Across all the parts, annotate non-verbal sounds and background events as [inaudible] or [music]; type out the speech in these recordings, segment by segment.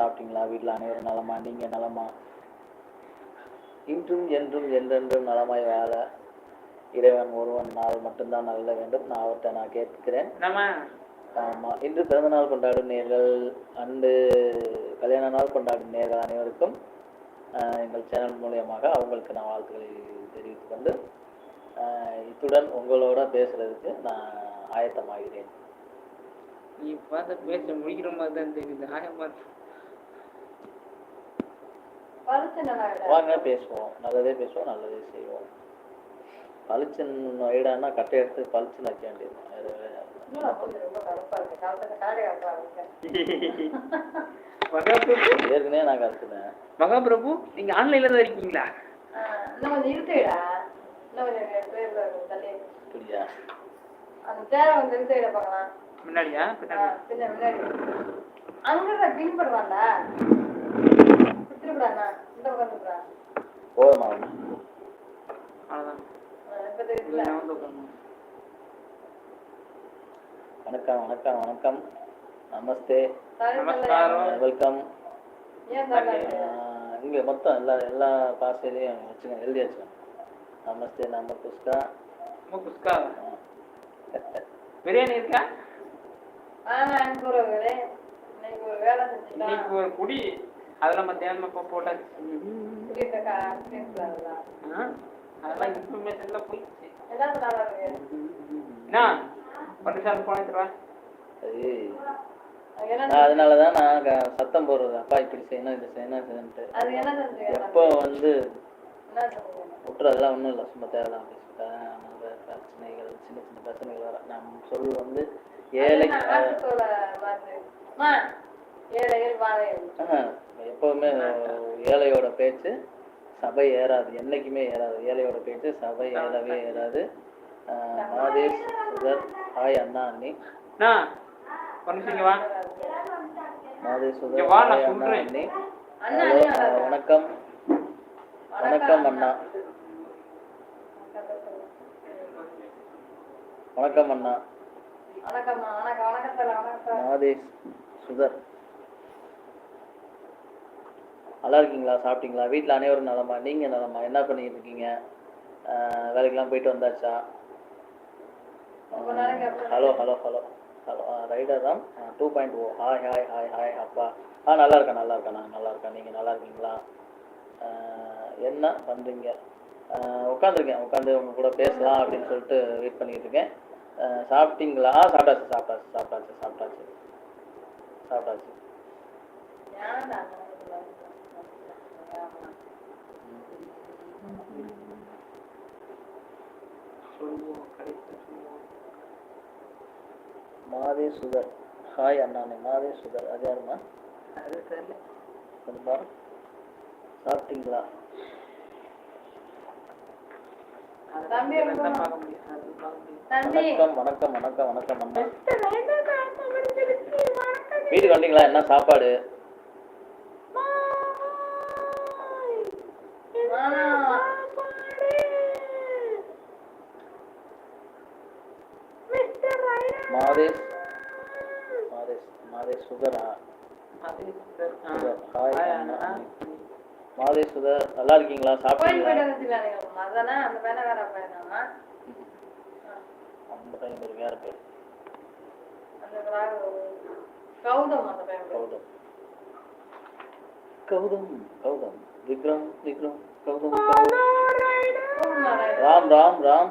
சாப்பிட்டீங்களா? வீட்டில் அனைவரும் நலமா? நீங்கள் நலமா? இன்றும் என்றும் என்றென்றும் நலமாய் வாழ இறைவன் ஒருவன் நாள் மட்டும்தான் நல்ல வேண்டும். நான் அவர்கிட்ட நான் கேட்கிறேன். ஆமா. இன்று பிறந்த நாள் கொண்டாடும் நேர்கள் அன்று கல்யாண நாள் கொண்டாடும் நேர்கள் அனைவருக்கும் எங்கள் சேனல் மூலியமாக அவங்களுக்கு நான் வாழ்த்துக்களை தெரிவித்துக் கொண்டு இத்துடன் உங்களோட பேசுறதுக்கு நான் ஆயத்தமாகிறேன். நீ பார்த்த பேச முடிக்கிற மாதிரி தான் தெரியுது. ஆயமா வாங்க பேசுவோம். நல்லதே பேசுவோம் நல்லதே செய்வோம். பளிச்சன் ஐடான்னா கட்டை எடுத்து பளிச்சுன்னு வைக்க வேண்டியது [laughs] ஏற்கனவே நான் கற்றுனேன் மகாபிரபு நீங்க ஆன்லைன்ல தான் இருக்கீங்களா? இன்னும் கொஞ்சம் இருக்குடா இன்னும் கொஞ்சம் பேர்ல தள்ளி. புரியா அந்த சேரை வந்து இழுத்து விட பார்க்கலாம் முன்னாடியா? பின்னாடி அங்க பக்கம் இருக்கிறா போதுமா. வணக்கம் வணக்கம் வணக்கம். நமஸ்தே. நமஸ்காரம். வெல்கம் இங்கே மொத்தம் எல்லா எல்லா பாசையிலையும் வச்சுக்கோங்க எழுதி வச்சுக்கோங்க நமஸ்தே நம்ம புஷ்கா. குஸ்கா [laughs] பிரியாணி இருக்கா? ஒரு வேலை இன்னைக்கு ஒரு குடி. அதெல்லாம் மத்தியானம் இப்போ போட்டாச்சு? அதெல்லாம் இன்ஃபர்மேஷன்ல போயிடுச்சு. எல்லாரும் நல்லா இருக்கு என்ன? பட்டுசாமி போன தருவா அது அது என்ன நான் அதனால தான் நான் க- சத்தம் போடுறது அப்பா இப்படி செய்யணும் இது செய்யணும் செய்யணுன்ட்டு. அது என்ன செஞ்சு எப்போ வந்து விட்டுறதெல்லாம் ஒன்றும் இல்லை. சும்மா தேவையில்லாம் பேசிட்டேன் நம்ம பிரச்சனைகள் சின்ன சின்ன பிரச்சனைகள் வர. நம்ம சொல் வந்து ஏழை ஆட்டுத்தோலை பார்த்து அம்மா, ஏழைகள் வாழைகள் ஆஹ், எப்பவுமே ஏழையோட பேச்சு சபை ஏறாது. என்னைக்குமே ஏறாது. ஏழையோட பேச்சு சபை ஏறவே ஏறாது. ஆஹ், மாதேஷ் சுதர் ஹாய் அண்ணா அண்ணி. மாதேஷ் இங்க சுதர் வா, நான் ஹாய் அண்ணா. அண்ணி. ஹலோ? வணக்கம். வணக்கம் அண்ணா. வணக்கம் அண்ணா. மாதேஷ் சுதர் நல்லா இருக்கீங்களா? சாப்பிட்டீங்களா? வீட்டில் அனைவரும் நலமா? நீங்கள் நலமா? என்ன பண்ணிக்கிட்டு இருக்கீங்க? வேலைக்கெல்லாம் போயிட்டு வந்தாச்சா? Hello hello hello hello. Rider தான். டூ பாயிண்ட் ஓ ஹாய் ஹாய் ஹாய் ஹாய் அப்பா. ஆ நல்லா இருக்கேன் நல்லா இருக்கேன் நான் நல்லா இருக்கேன். நீங்கள் நல்லா இருக்கீங்களா? என்ன பண்ணுறீங்க உட்காந்துருக்கேன் உட்காந்து உங்க கூட பேசலாம் அப்படின்னு சொல்லிட்டு வெயிட் பண்ணிட்டு இருக்கேன். சாப்பிட்டீங்களா? ஆ, சாப்பிட்டாச்சு சாப்பிட்டாச்சு சாப்பிட்டாச்சு. சாப்பிட்டாச்சு. சாப்பிட்டாச்சு மாதே சுதர் ஹாய் அண்ணானே மாதே சுதர் அது யாருமா சாப்பிட்டீங்களா? வணக்கம் வணக்கம் வணக்கம் வணக்கம் வீட்டுக்கு வந்தீங்களா? என்ன சாப்பாடு மாமா, மாதேஷ் மாதேஷ் மாதேஷ் சுதரா அது சரி. ஆ. சுதர் ஹாய் ஹாய் அண்ணா அண்ணா. மாதேஷ் சுதர் நல்லா இருக்கீங்களா? சாப்பிட்டீங்களா? அந்த பையனை பேர் வேற கௌதம் அந்த பையன். கௌதம். கௌதம் கௌதம். விக்ரம் விக்ரம் கௌதம் கௌதம். கூப்பிடுனாரா? ராம் ராம் ராம்.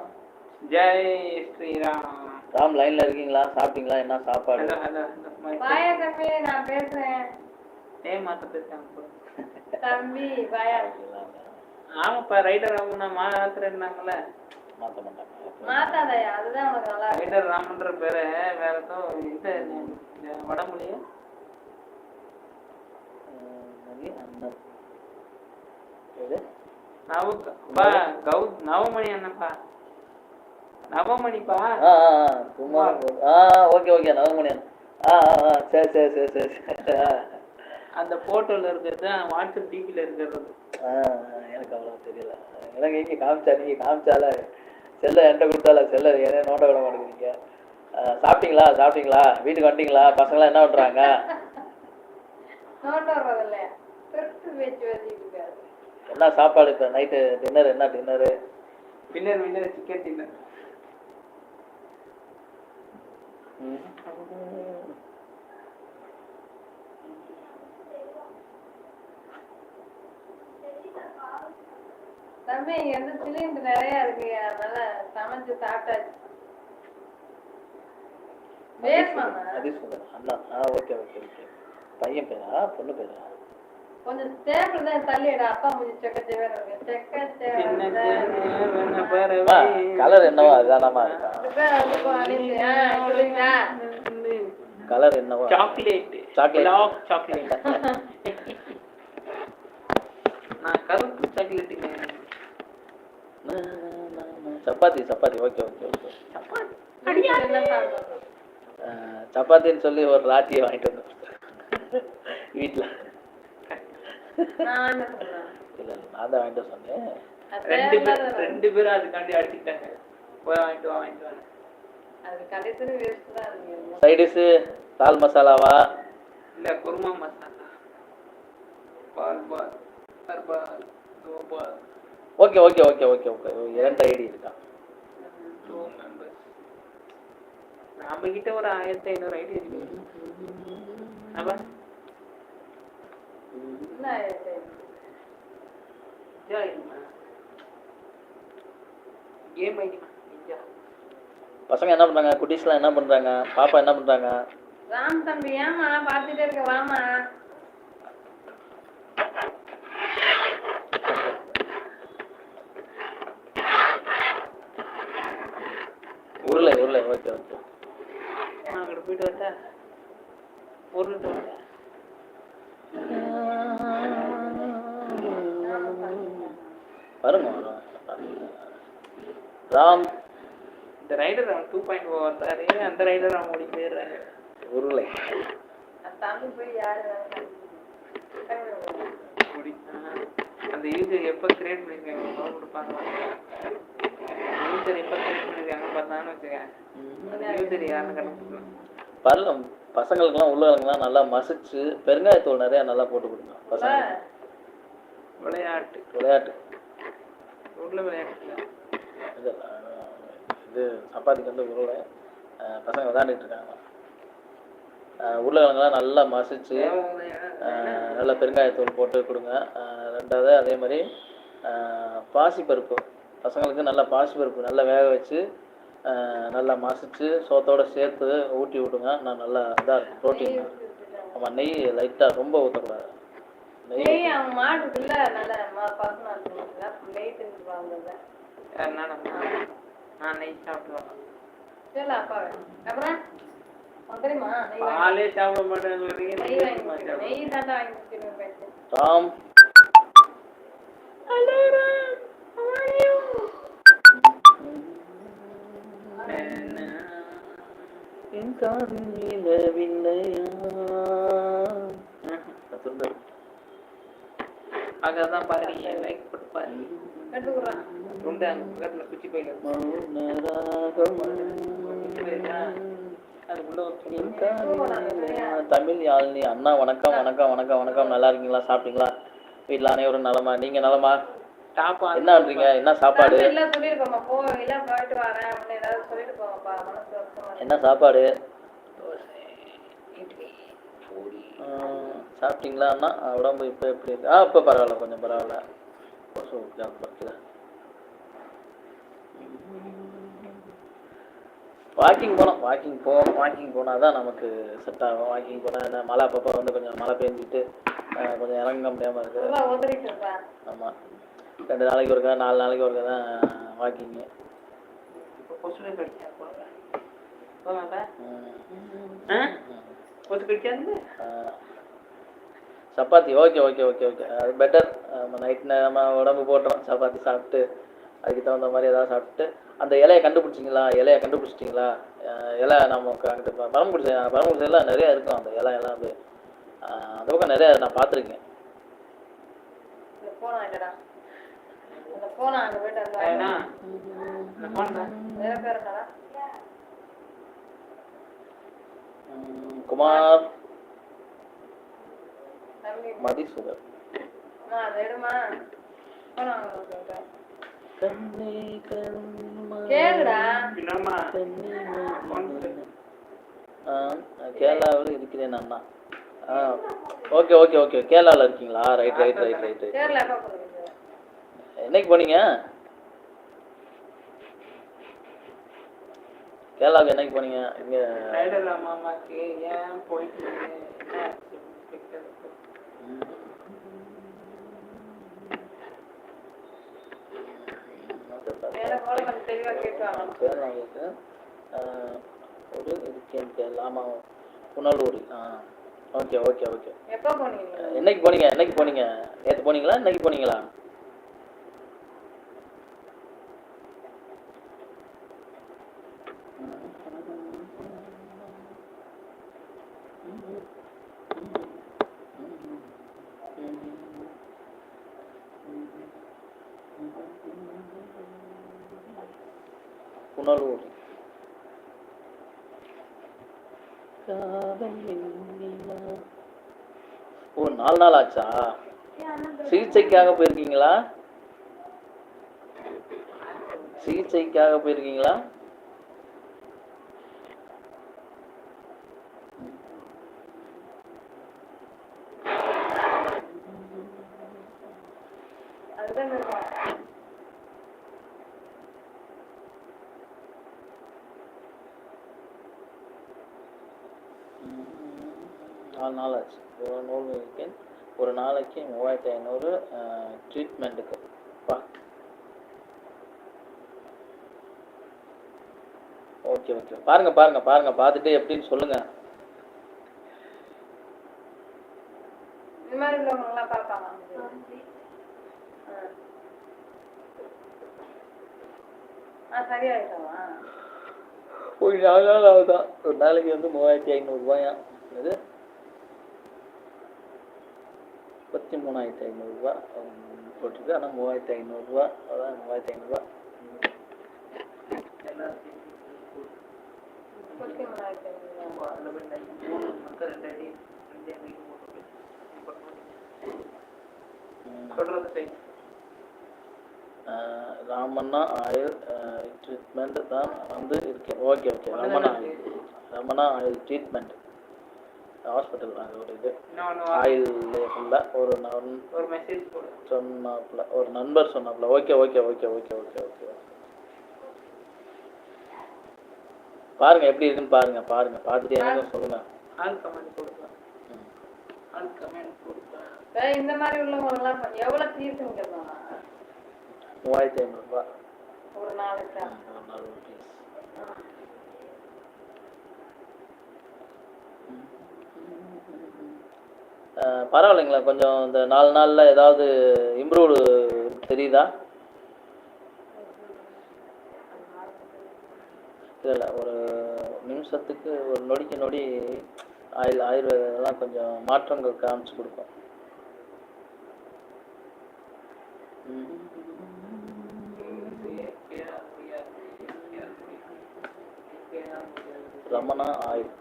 ஜெய் ஸ்ரீராம். ராம் லைன்ல இருக்கீங்களா? சாப்பிட்டீங்களா? என்ன சாப்பாடு? நான் பேசுறேன். தம்பி பாயா ஆமாப்பா ரைடர் அவங்க மாத்திர இருந்தாங்கல்ல? மாத்த மாட்டாங்க. மாத்தாதயா? அதுதான் உனக்கு நல்லா ரைடர் ராமன்ற பேரை வேற ஏதோ இது இந்த வடமொழியா? நவமணி அண்ணப்பா நவமணிப்பா? ஓகே ஓகே நவமணியன் ஆ சரி சரி சரி சரி. அந்த போட்டோல இருக்கிறது வாட்ஸ்அப் டிபில இருக்கிறது. எனக்கு அவ்வளோ தெரியல. எனக்கு இங்கே காமிச்சா நீங்கள் காமிச்சால செல்லை என்கிட்ட கொடுத்தால செல்லை ஏனே நோட்ட விட மாட்டேங்கிறீங்க. சாப்பிட்டீங்களா? சாப்பிட்டீங்களா? வீட்டுக்கு வந்துட்டீங்களா? பசங்களாம் என்ன இருக்காரு. என்ன சாப்பாடு இப்போ? நைட்டு டின்னர் என்ன dinner winner winner chicken dinner தம்பி இங்க வந்து சிலிண்டர் நிறைய இருக்கு. அதனால சமைச்சு சாப்பிட்டாச்சு. பையன் பேரா பொண்ணு பேரா? கொஞ்சம் டேபிள் தான் தள்ளிடு அப்பா முடிஞ்சு செக்க இருக்கு. செக்க தேவை கலர் என்னவோ அதுதானமா இருக்கா கலர் என்னவோ? Chocolate Chocolate. லாக் சாக்லேட் [laughs] நான் கருப்பு சாக்லேட்டுங்க சப்பாத்தி சப்பாத்தி. Okay okay okay. சப்பாத்தின்னு சொல்லி ஒரு லாட்டியை வாங்கிட்டு வந்தேன் வீட்டில் நான் என்ன சொல்றேன் இல்லை நான் தான் வாங்கிட்டு வர சொன்னேன். ரெண்டு பேர் ரெண்டு பேரும் அதுக்காண்டி அடிச்சுட்டாங்க போய் வாங்கிட்டு வா வாங்கிட்டு வா. அது கடைசி வேஸ்ட் தான் இருக்கு. சைடிஷு தால் மசாலாவா இல்ல குருமா மசாலா. பால் பால் பால் தோ ball. Okay okay okay okay okay. இரண்டு ஐடி இருக்கான் டூ மெம்பர்ஸ் நாம கிட்ட ஒரு ஆயிரத்தி ஐநூறு ஐடி இருக்கு. அப்ப? பசங்க என்ன பண்ணுறாங்க குட்டீஸ்லாம் என்ன பண்ணுறாங்க பாப்பா என்ன பண்ணுறாங்க ராம் தம்பி ஏமா பார்த்துட்டே இருக்க வாமா உருளை உருளை ஓகே ஓகே நான் வருங்க வரும் ராம். இந்த ரைடர் அவன் டூ பாயிண்ட் ஓ வந்தாரு. அந்த ரைடர் அவன் ஓடி போயிடுறாரு. உருளை. அந்த யூசர் எப்போ கிரியேட் பண்ணிருக்காங்க? எவ்வளோ கொடுப்பாங்க யூசர் எப்போ கிரியேட் பண்ணிருக்காங்க பார்த்தான்னு வச்சுக்கேன் யூசர் யாருன்னு கண்டுபிடிக்கலாம் பரல பசங்களுக்கெல்லாம் உள்ளவங்களுக்குலாம் நல்லா மசிச்சு பெருங்காயத்தூள் நிறையா நல்லா போட்டு கொடுங்க பசங்க விளையாட்டு. விளையாட்டு. இது சப்பாத்திக்கு வந்து உருளை. பசங்க விளையாண்டுட்டு இருக்காங்க. உருளைக்கிழங்கெல்லாம் நல்லா மசிச்சு நல்லா பெருங்காயத்தூள் போட்டு கொடுங்க. ரெண்டாவது அதே மாதிரி பாசிப்பருப்பு. பசங்களுக்கு நல்லா பாசிப்பருப்பு நல்லா வேக வச்சு நல்லா மசிச்சு சோத்தோட சேர்த்து ஊட்டி விட்டுங்க நான் நல்லா இதாக இருக்கும் ப்ரோட்டீன் ஆமாம் நெய் லைட்டாக ரொம்ப ஊற்றக்கூடாது நெய் அவன் மாட்டுக்குள்ள நல்ல நெய் தின்னு வாங்குறது யாருன்னா நம்ம நான் நெய் சாப்பிடுவேன் சொல்லு அப்பாவே அப்புறம்? வாங்கி பாலே சாப்பிட மாட்டேன் சொல்றீங்க நெய் வாங்கி தாண்டா வாங்கி கொடுத்துருவேன் பேச்சு ராம் என் காதில் லைக் போட்டு பக்கத்துல குச்சி பையில காதில் தமிழ் யாழினி. அண்ணா வணக்கம் வணக்கம் வணக்கம் வணக்கம். நல்லா இருக்கீங்களா? சாப்பிட்டீங்களா? வீட்டில் அனைவரும் நலமா? நீங்க நலமா? டாப் என்ன சாப்பாடு. என்ன சாப்பாடு? சாப்பிட்டீங்களா அண்ணா? உடம்பு இப்போ எப்படி இருக்கு? ஆ இப்போ பரவாயில்ல கொஞ்சம் பரவாயில்ல. வாக்கிங் போனோம் வாக்கிங் போகணும். வாக்கிங் போனால் தான் நமக்கு செட் ஆகும். வாக்கிங் போனால் என்ன மழை அப்பப்போ வந்து கொஞ்சம் மழை பெஞ்சிட்டு கொஞ்சம் இறங்க முடியாமல் இருக்குது ஆமாம் ரெண்டு நாளைக்கு ஒருக்கா நாலு நாளைக்கு ஒருக்கா தான் வாக்கிங்கு கடிச்சா சப்பாத்தி ஓகே ஓகே ஓகே ஓகே அது பெட்டர் நம்ம நைட் நம்ம உடம்பு போட்டுறோம் சப்பாத்தி சாப்பிட்டு அதுக்கு தகுந்த மாதிரி ஏதாவது சாப்பிட்டு அந்த இலையை கண்டுபிடிச்சிங்களா? இலையை கண்டுபிடிச்சிட்டிங்களா? இலை நமக்கு அங்கிட்டு ப- பரமக்குடி சைடு பரமக்குடி சைடில் நிறைய இருக்கும். அந்த இலை எல்லாம் அந்த பக்கம் நிறைய நான் பார்த்துருக்கேன். இந்த போனா இல்லடா. அந்த போனா அங்க போயிட்டு என்னடா குமார் கேரளாவில் இருக்கிறேன் அண்ணா ஆ ஓகே ஓகே ஓகே. கேரளாவில் இருக்கீங்களா? Right right right right right Kerala எப்போ போகிறீங்க என்னைக்கு போனீங்க? கேரளாவுக்கு என்னைக்கு போனீங்க? இங்கே கேரளாவுக்கு ஒரு இருக்கேன் கேரளா ஆமாம் புனலூர். ஆ ஓகே ஓகே ஓகே. எப்போ போனீங்க? என்னைக்கு போனீங்க? என்னைக்கு போனீங்க? நேற்று போனீங்களா? இன்னைக்கு போனீங்களா புனலூர் காதல் வெண்ணிலா. ஓ நாலு நாள் ஆச்சா? சிகிச்சைக்காக போயிருக்கீங்களா? சிகிச்சைக்காக போயிருக்கீங்களா? அதுதான் இருக்கும் நாலு நாள் ஆச்சு. ஒரு நூல் இருக்கேன் ஒரு நாளைக்கு மூவாயிரத்தி ஐநூறு ட்ரீட்மெண்ட்டுக்கு பா. Okay okay. பாருங்க பாருங்க பாருங்க. பார்த்துட்டு எப்படின்னு சொல்லுங்க. இந்த மாதிரி உள்ளவங்கலாம் பார்ப்பாங்க. ஆ. ஆ சரியாயிட்டோமா? ஒரு நாலு நாள் ஆகுதான் ஒரு நாளைக்கு வந்து மூவாயிரத்தி ஐநூறுரூவாயா முப்பத்தி மூணாயிரத்தி ஐநூறுரூவா போட்டிருக்கு. ஆனால் மூவாயிரத்தி ஐநூறுரூவா அதான் மூவாயிரத்தி ஐநூறுரூவா ராமண்ணா ஆயில் ட்ரீட்மெண்ட் தான் வந்து இருக்கேன். Okay okay. Ramana oil Ramana oil treatment hospital அது ஒரு இது. ஆயில் ஃபுல்லாக ஒரு நன் ஒரு மெசேஜ் சொன்னாப்புல ஒரு நண்பர் சொன்னாப்புல. Okay okay okay okay okay okay. பாருங்க எப்படி இருக்குன்னு பாருங்க பாருங்க. பார்த்துட்டு எனக்கு சொல்லுங்க. இந்த மாதிரி உள்ளவங்கலாம் எவ்வளோ கேட்பாங்க மூவாயிரத்தி ஐநூறுரூவா ஒரு நாளைக்கு ஒரு நாள் பரவாயில்லைங்களா கொஞ்சம் இந்த நாலு நாளில் ஏதாவது இம்ப்ரூவ் தெரியுதா? இல்லை இல்லை ஒரு நிமிஷத்துக்கு ஒரு நொடிக்கு நொடி ஆயுள் ஆயுர்வேதெல்லாம் கொஞ்சம் மாற்றங்கள் காமிச்சு கொடுக்கும் ரமணா ஆயுள்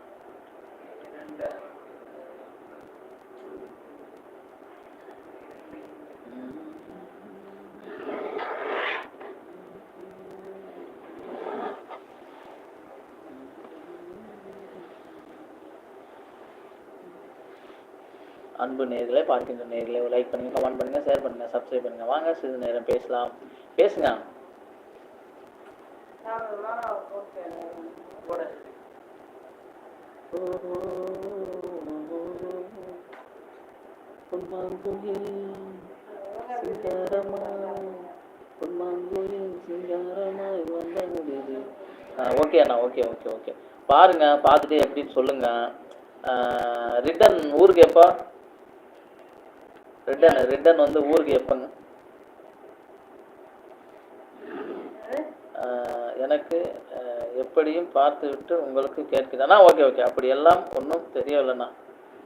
அன்பு நேர்களை பார்க்கின்ற நேர்களை லைக் பண்ணுங்க கமெண்ட் பண்ணுங்க ஷேர் பண்ணுங்க சப்ஸ்கிரைப் பண்ணுங்க. வாங்க சிறிது நேரம் பேசலாம். பேசுங்க. ஓகே ஓகே அண்ணா ஓகே ஓகே ஓகே பாருங்க பார்த்துட்டு எப்படின்னு சொல்லுங்க. ரிட்டன் ஊருக்கு எப்போ? ரிட்டன் ரிட்டன் வந்து ஊருக்கு எப்போங்க? எனக்கு எப்படியும் பார்த்துவிட்டு உங்களுக்கு கேட்குதாண்ணா ஓகே ஓகே. அப்படியெல்லாம் ஒன்றும் தெரியவில்லைண்ணா.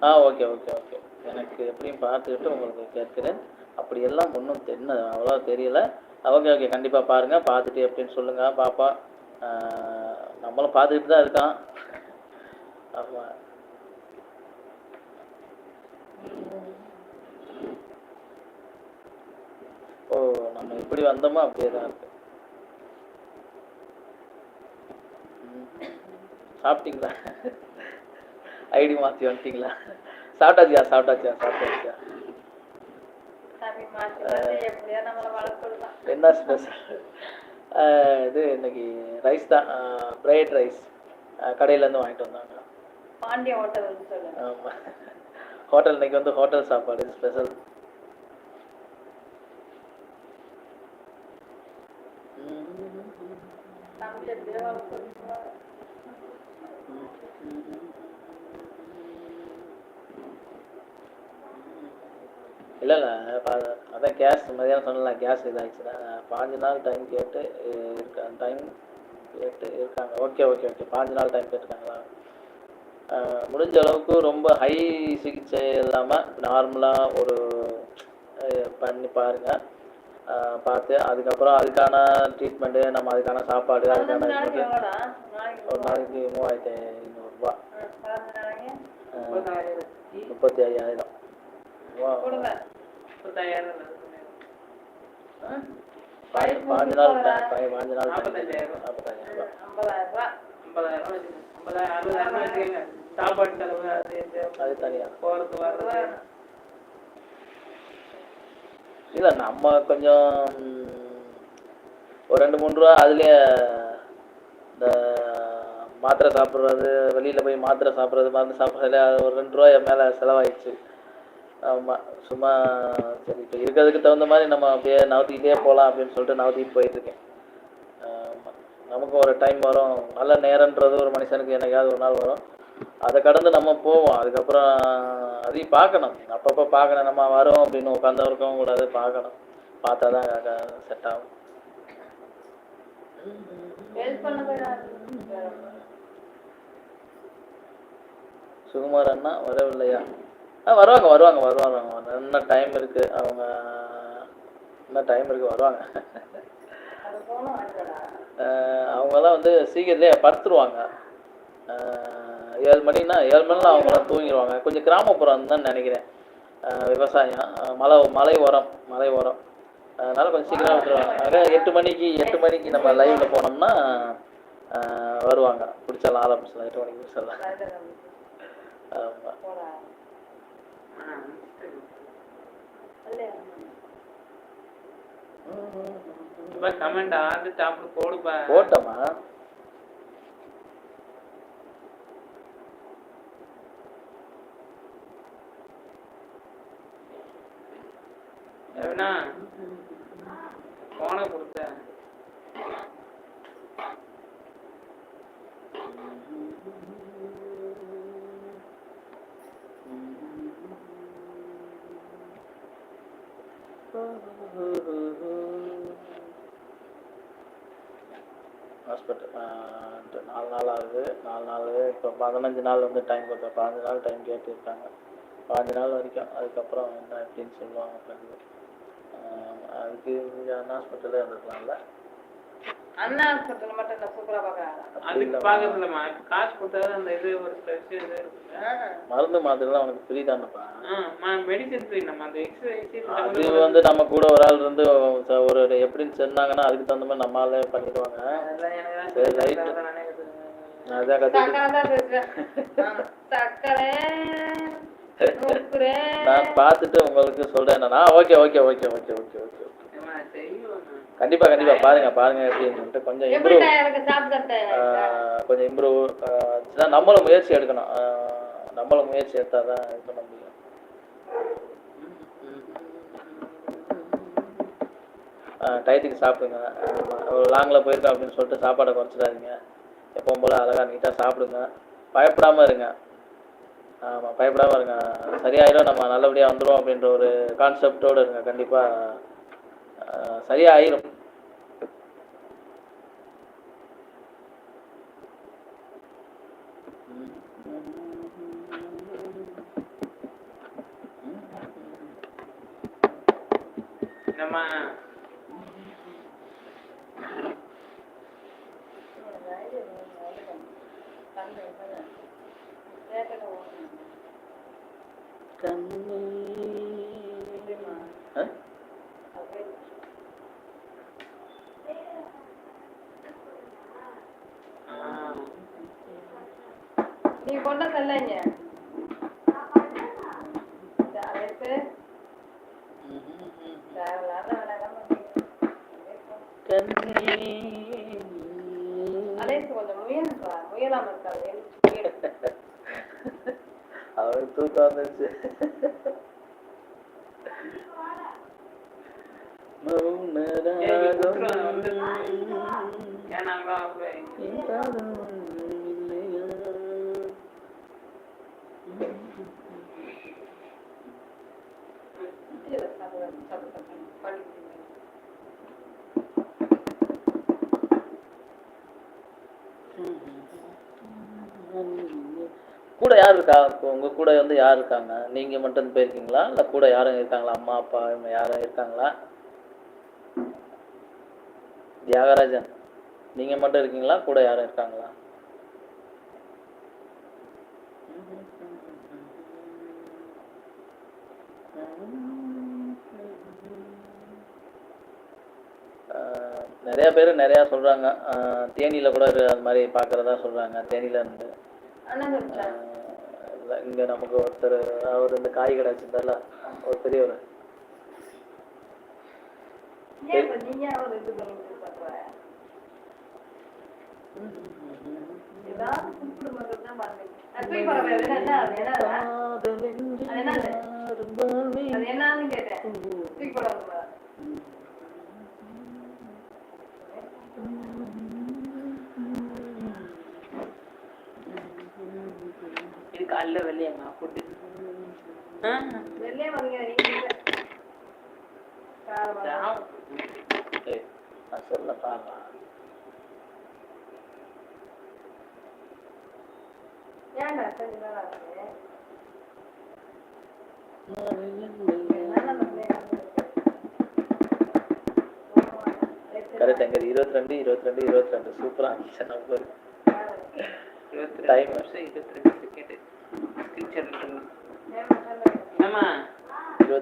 ஆ ஓகே ஓகே ஓகே. எனக்கு எப்படியும் பார்த்துக்கிட்டு உங்களுக்கு கேட்கிறேன். அப்படியெல்லாம் ஒன்றும் தெரியல அவ்வளோ தெரியல. Okay okay. கண்டிப்பாக பாருங்கள் பார்த்துட்டு எப்படின்னு சொல்லுங்கள் பாப்பா. நம்மளும் பார்த்துக்கிட்டு தான் இருக்கான். ஆமாம் நம்ம எப்படி வந்தோமோ அப்படியே தான் இருக்கு. சாப்பிட்டீங்களா? ஐடி மாற்றி வந்துட்டீங்களா? சாப்பிட்டாச்சியா சாப்பிட்டாச்சியா சாப்பிட்டாச்சியா? என்ன ஸ்பெஷல் இது இன்னைக்கு ரைஸ் தான். ஃப்ரைட் ரைஸ் கடையிலேருந்து வாங்கிட்டு வந்தாங்க பாண்டிய ஹோட்டல்னு சொல்லு ஆமாம் ஹோட்டல் இன்னைக்கு வந்து ஹோட்டல் சாப்பாடு ஸ்பெஷல் தம்பி இல்லை இல்லை அதான் கேஸ் மதியானம் சொன்னலாம் கேஸ் இதாகிடுச்சுன்னா பாஞ்சு நாள் டைம் கேட்டு இருக்காங்க டைம் கேட்டு இருக்காங்க. ஓகே ஓகே ஓகே பாஞ்சு நாள் டைம் கேட்டுருக்காங்களா? அஹ், முடிஞ்ச அளவுக்கு ரொம்ப ஹை சிகிச்சை இல்லாமல் நார்மலாக ஒரு பண்ணி பாருங்கள் பார்த்து அதுக்கப்புறம் அதுக்கான ட்ரீட்மெண்ட்டு நம்ம அதுக்கான சாப்பாடு அதுக்கான ஒரு நாளைக்கு மூவாயிரத்தி ஐநூறுரூபா முப்பத்தி ஐயாயிரம். பாஞ்சு நாள் பாஞ்சு நாள். நாற்பத்தஞ்சாயிரம். நாற்பத்தஞ்சாயிரம் ரூபா. ஐம்பதாயிரம் ரூபா ஐம்பதாயிரம் வச்சுக்கோங்க. ஐம்பதாயிரம் அறுபதாயிரம் வச்சுக்கோங்க சாப்பாடு செலவு அது இது அது தனியா போறது வர்றது இல்லை நம்ம கொஞ்சம் ஒரு ரெண்டு மூணு ரூபா அதுலேயே இந்த மாத்திரை சாப்பிட்றது வெளியில் போய் மாத்திரை சாப்பிட்றது மருந்து சாப்பிட்றதுல ஒரு ரெண்டு ரூபாய் மேலே செலவாயிடுச்சு. ஆமாம் சும்மா சரி இப்போ இருக்கிறதுக்கு தகுந்த மாதிரி நம்ம அப்படியே நவத்திக்கிட்டே போகலாம் அப்படின்னு சொல்லிட்டு நவத்திட்டு போயிட்டுருக்கேன் ஆமாம் நமக்கு ஒரு டைம் வரும். நல்ல நேரன்றது ஒரு மனுஷனுக்கு என்னைக்காவது ஒரு நாள் வரும். அதை கடந்து நம்ம போவோம். அதுக்கப்புறம் அதையும் பார்க்கணும். அப்பப்போ பார்க்கணும். நம்ம வரோம் அப்படின்னு உட்காந்து இருக்கவும் கூடாது பார்க்கணும். பார்த்தா தான் செட் ஆகும். சுகுமார் அண்ணா வரவில்லையா? ஆ வருவாங்க வருவாங்க வருவாங்க. இன்னும் டைம் இருக்குது அவங்க இன்னும் டைம் இருக்குது வருவாங்க. அவங்கெல்லாம் வந்து சீக்கிரத்துலேயே படுத்துருவாங்க. ஏழு மணினா ஏழு மணிலாம் அவங்களாம் தூங்கிடுவாங்க கொஞ்சம் கிராமப்புறம் தான் நினைக்கிறேன். விவசாயம் மலை மலை ஓரம் மலை ஓரம். அதனால கொஞ்சம் சீக்கிரம் விட்டுருவாங்க ஆக எட்டு மணிக்கு எட்டு மணிக்கு நம்ம லைவ்ல போனோம்னா வருவாங்க. பிடிச்சலாம் ஆரம்பிச்சிடலாம் எட்டு மணிக்கு பிடிச்சிடலாம் ஆமாம் கமெண்ட் ஆண்டு சாப்பிட்டு போடுப்பா. போட்டோமா எப்படின்னா போனை கொடுத்த ஹாஸ்பிட்டல் நாலு நாள் ஆகுது நாலு நாள் இப்போ பதினஞ்சு நாள் வந்து டைம் கொடுத்தேன் பதினஞ்சு நாள் டைம் கேட்டுருக்காங்க. பாஞ்சு நாள் வரைக்கும் அதுக்கப்புறம் என்ன எப்படின்னு சொல்லுவாங்க ஃப்ரெண்டு அதுக்கு இங்கே அண்ணா ஹாஸ்பிட்டலே இருந்துக்கலாம்ல அண்ணா ஹாஸ்பிட்டல் மட்டும் இந்த சூப்பரா பாக்குறாங்க. அதுக்கு பாக்குறதுலமா காசு கொடுத்தாதான் அந்த இது ஒரு இது மருந்து மாத்திரைலாம் அவனுக்கு ஃப்ரீ தானப்பா? மெடிசன் ஃப்ரீ நம்ம அந்த எக்ஸசைஸ் அது வந்து நம்ம கூட ஒரு ஆள் இருந்து ஒரு எப்படின்னு சொன்னாங்கன்னா அதுக்கு தகுந்த மாதிரி நம்மளாலே பண்ணிடுவாங்க. சரி. [laughs] நானே பார்த்துட்டு உங்களுக்கு சொல்கிறேன் நான் okay okay okay okay okay okay. கண்டிப்பாக கண்டிப்பாக பாருங்க பாருங்க எப்படின்னு கொஞ்சம் இம்ப்ரூவ் கொஞ்சம் இம்ப்ரூவ் நம்மளும் முயற்சி எடுக்கணும். நம்மளும் முயற்சி எடுத்தால் தான் இது பண்ண முடியும். டயத்துக்கு சாப்பிடுங்க. ஒரு லாங்கில் போயிருக்கோம் அப்படின்னு சொல்லிட்டு சாப்பாடை குறைச்சிடாதீங்க. எப்பவும் போல் அழகாக நீட்டாக சாப்பிடுங்க. பயப்படாமல் இருங்க. ஆமாம் பயப்படாமல் இருங்க. சரியாயிடும் நம்ம நல்லபடியாக வந்துடும் அப்படின்ற ஒரு கான்செப்டோடு இருங்க. கண்டிப்பாக சரியாயிரும். அவனுக்கு தூக்கம் வந்துருச்சு சரி, விட்டுருவாங்க, வந்துருவாங்க. ஏன்னாங்களா அவங்க கீழே சாப்பிடு, சாப்பிடு, சாப்பிடு. பாட்டி குடிங்க. கூட யார் இருக்கா இப்போ உங்க கூட வந்து யார் இருக்காங்க? நீங்க மட்டும் போயிருக்கீங்களா? இல்ல கூட யாரும் இருக்காங்களா? அம்மா அப்பா இவங்க யாரும் இருக்காங்களா? தியாகராஜன் நீங்க மட்டும் இருக்கீங்களா? கூட யாரும் இருக்காங்களா? நிறைய பேர் நிறைய சொல்றாங்க. தேனியில கூட அது மாதிரி பார்க்கறதா சொல்றாங்க. தேனியில இருந்து. இங்க நமக்கு ஒருத்தர் அவர் இந்த காய் கடை வச்சிருந்தார்ல ஒரு பெரியவர். ஏன் இப்ப நீங்க ஏன் ஒரு இது பண்ணிட்டு பண்ற? ஏதாவது கூப்பிடு மட்டும் தான் பண்றீங்க. அது தூக்கி போட முடியாது. என்ன அது? என்ன அது? அது என்னது? அது என்னன்னு கேட்டேன். தூக்கி போட முடியாது. இது காலைல வெள்ளையம்மா சொல்ல வந்து கரெக்ட் இருபத்தி ரெண்டு இருபத்தி ரெண்டு இருபத்தி ரெண்டு சூப்பரா இருந்துச்சு நம்பர் இருபத்தி. ரெண்டு நிமிஷம் இருபத்தி ரெண்டு செகண்ட் டீச்சர் என்னம்மா இருபத்தி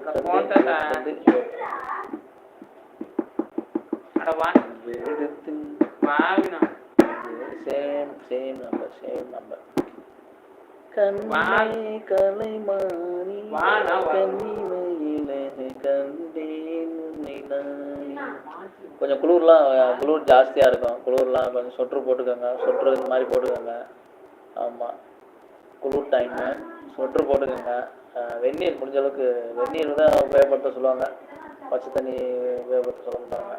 ரெண்டு போட்டா? இருபத்தி ரெண்டு அட வா எடுத்து வாவினா same same number same number வா. கலை மாறி கண்ணிமையிலே கண்டேன் கொஞ்சம் குளிர்லாம் குளிர் ஜாஸ்தியா இருக்கும் குளிர்லாம் கொஞ்சம் சொட்ரு போட்டுக்கோங்க சொட்ரு இந்த மாதிரி போட்டுக்கோங்க ஆமா குளிர் டைமு சொட்ரு போட்டுக்கோங்க வெந்நீர் முடிஞ்ச அளவுக்கு வெந்நீர் தான் உபயோகப்படுத்த சொல்லுவாங்க. பச்சை தண்ணி உபயோகப்படுத்த சொல்ல மாட்டாங்க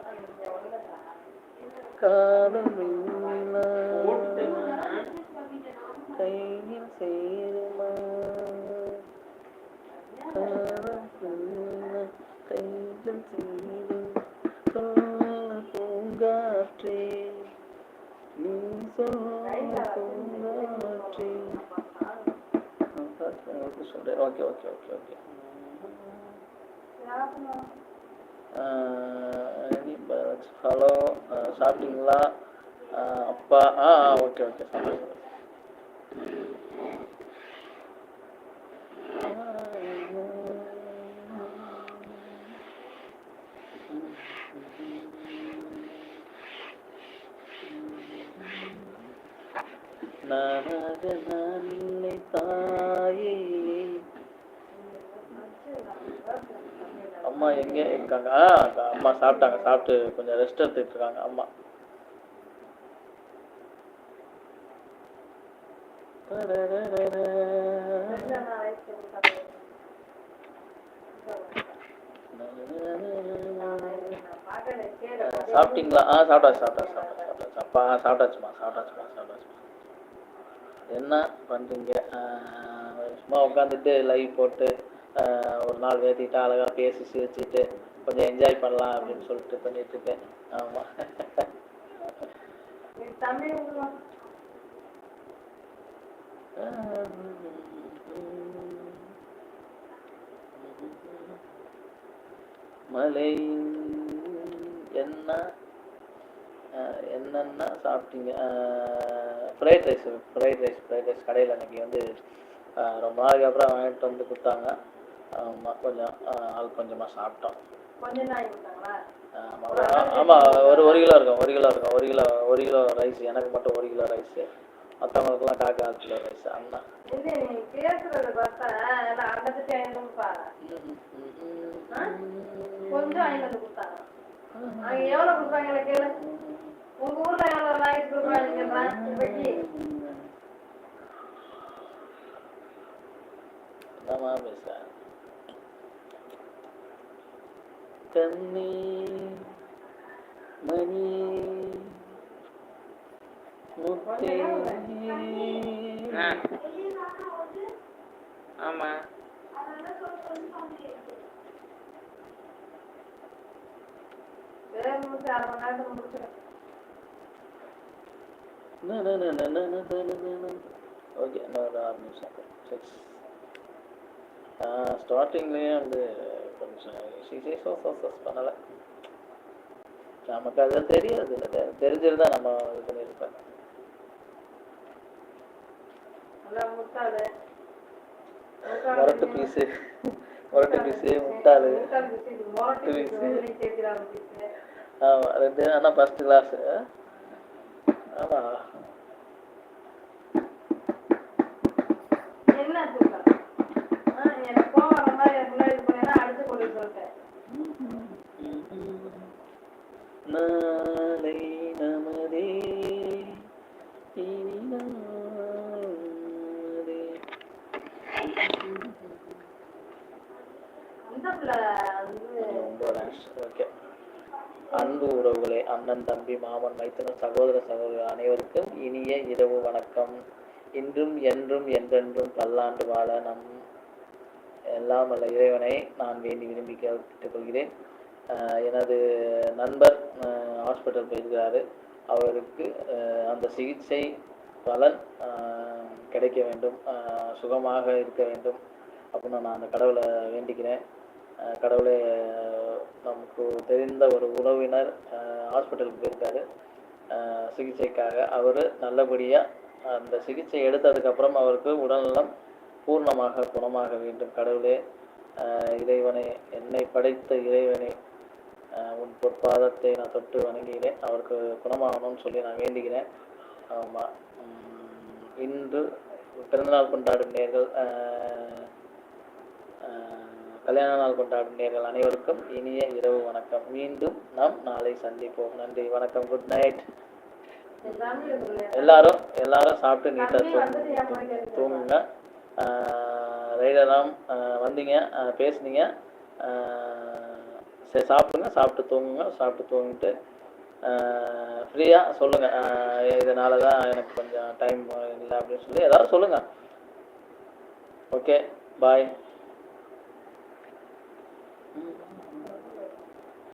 வெண்ணிலா. கையில் வெண்ணிலா. கையில் சொல்ல பூங்காற்றே. நீ சொல்ல சொல்றேன் okay okay okay okay hello சாப்பிட்டீங்களா ஆஹ் அப்பா ஆ ஓகே ஓகே சாப்பிடுங்க நானாக நான் இல்லை தாயே அம்மா எங்க? இருக்காங்க ஆ அம்மா சாப்பிட்டாங்க. சாப்பிட்டு கொஞ்சம் ரெஸ்ட் எடுத்துட்டு இருக்காங்க அம்மா. சாப்பிட்டீங்களா? ஆ சாப்பிட்டா சாப்பிட்டா சாப்பிட்டா சாப்பிட்டா அப்பா சாப்பிட்டாச்சுமா சாப்பிட்டாச்சுமா சாப்பிட்டாச்சுமா. என்ன பண்ணுறீங்க சும்மா உட்காந்துட்டு லைவ் போட்டு ஒரு நாள் வேத்திட்டு அழகா பேசி சிரிச்சுட்டு கொஞ்சம் என்ஜாய் பண்ணலாம் அப்படின்னு சொல்லிட்டு பண்ணிட்டு இருக்கேன். ஆமாம் தமிழ் மலை என்ன என்னென்ன சாப்பிட்டீங்க? Fried rice fried rice fried rice கடையில் அன்னைக்கு வந்து ரொம்ப நாளைக்கு அப்புறம் வாங்கிட்டு வந்து கொடுத்தாங்க. ஆமா கொஞ்சம் ஆள் கொஞ்சமா சாப்பிட்டோம். ஆமா ஒரு ஒரு கிலோ இருக்கும் ஒரு கிலோ இருக்கும் ஒரு கிலோ ஒரு கிலோ ரைஸ் எனக்கு மட்டும் ஒரு கிலோ ரைஸு. மற்றவங்களுக்குலாம் காக்கா ஆறு கிலோ ரைஸ் அண்ணா. உங்க ஊர்ல எவ்வளவு ரைஸ் கொடுப்பாங்க கண்ணே மணி முத்தே. ஆமா. ஓகே இன்னொரு ஆறு நிமிஷம். சிக்ஸ் ஸ்டார்டிங்லேயே வந்து கொஞ்சம் சோசஸ் பண்ணலை. நமக்கு அது தெரியாது. தெரிஞ்சிருந்தா நம்ம இது பண்ணியிருப்பேன் முரட்டு பீஸு. முரட்டு பீஸு முட்டாளு. முரட்டு piece. ஆமாம் ரெண்டு ஆனால் ஃபஸ்ட் கிளாஸு ஆமாம் என்ன தூக்கம் ஆ, எனக்கு கோவம் வர மாதிரி எனக்கு முன்னாடி இது பண்ணேன்னா அடுத்து கொண்டு போய் சொல்லிட்டேன் நாளை நமதே இனி நாளே. அந்த பிள்ளை வந்து ரொம்ப nice. Okay. அன்பு உறவுகளே அண்ணன் தம்பி மாமன் மைத்தனர் சகோதர சகோதரி அனைவருக்கும் இனிய இரவு வணக்கம். இன்றும் என்றும் என்றென்றும் பல்லாண்டு வாழ நம் எல்லாம் வல்ல இறைவனை நான் வேண்டி விரும்பி கேட்டுக் கொள்கிறேன். எனது நண்பர் ஹாஸ்பிட்டல் போயிருக்கிறாரு. அவருக்கு அந்த சிகிச்சை பலன் கிடைக்க வேண்டும். சுகமாக இருக்க வேண்டும். அப்படின்னு நான் அந்த கடவுளை வேண்டிக்கிறேன். கடவுளை நமக்கு தெரிந்த ஒரு உறவினர் ஹாஸ்பிட்டலுக்கு போயிருக்காரு. சிகிச்சைக்காக அவர் நல்லபடியாக அந்த சிகிச்சை எடுத்ததுக்கப்புறம் அவருக்கு உடல்நலம் பூர்ணமாக குணமாக வேண்டும். கடவுளே இறைவனை என்னை படைத்த இறைவனை உன் பொற்பாதத்தை நான் தொட்டு வணங்குகிறேன். அவருக்கு குணமாகணும்னு சொல்லி நான் வேண்டுகிறேன். ஆமாம் இன்று பிறந்தநாள் கொண்டாடும் நேர்கள் கல்யாண நாள் கொண்டாடும் நேர்கள் அனைவருக்கும் இனிய இரவு வணக்கம். மீண்டும் நாம் நாளை சந்திப்போம். நன்றி வணக்கம் குட் நைட் எல்லாரும் எல்லாரும் சாப்பிட்டு நீட்டாக தூங்குங்க. ரைடெல்லாம் வந்தீங்க பேசுனீங்க. சரி சாப்பிடுங்க சாப்பிட்டு தூங்குங்க சாப்பிட்டு தூங்கிட்டு ஃப்ரீயாக சொல்லுங்கள் இதனால தான் எனக்கு கொஞ்சம் டைம் இல்லை அப்படின்னு சொல்லி ஏதாவது சொல்லுங்கள் ஓகே பாய்